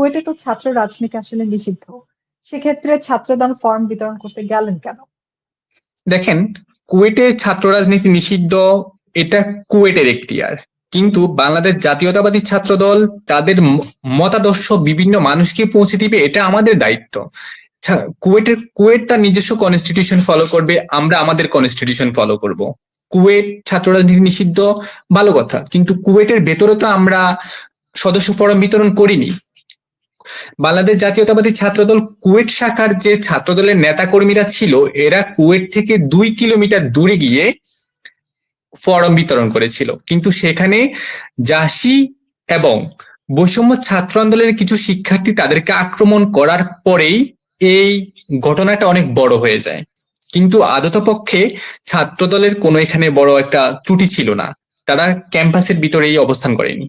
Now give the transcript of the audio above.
কুয়েটে তো ছাত্র রাজনীতি আসলে নিষিদ্ধ। সেক্ষেত্রে ছাত্রদল ফর্ম বিতরণ করতে গেলেন কেন? দেখেন, কুয়েটে ছাত্র রাজনীতি নিষিদ্ধ, এটা কুয়েটের এখতিয়ার কিন্তু বাংলাদেশ জাতীয়তাবাদী ছাত্রদল, তাদের ম- মতাদর্শ বিভিন্ন মানুষকে পৌঁছে দিবে, এটা আমাদের দায়িত্ব। কুয়েটের, কুয়েট তার নিজস্ব কনস্টিটিউশন ফলো করবে, আমরা আমাদের কনস্টিটিউশন ফলো করব। কুয়েট ছাত্র রাজনীতি নিষিদ্ধ, ভালো কথা। কিন্তু কুয়েটের ভেতরে তো আমরা সদস্য ফরম বিতরণ করিনি। বাংলাদেশ জাতীয়তাবাদী ছাত্রদল কুয়েট শাখার যে ছাত্রদলের নেতাকর্মীরা ছিল, এরা কুয়েট থেকে দুই কিলোমিটার দূরে গিয়ে ফরম বিতরণ করেছিল। কিন্তু সেখানে জাসি এবং বৈষম্য ছাত্র আন্দোলনের কিছু শিক্ষার্থী তাদেরকে আক্রমণ করার পরেই এই ঘটনাটা অনেক বড় হয়ে যায়। কিন্তু আদতপক্ষে ছাত্রদলের কোনো এখানে বড় একটা ত্রুটি ছিল না। তারা ক্যাম্পাসের ভিতরেই অবস্থান করেনি।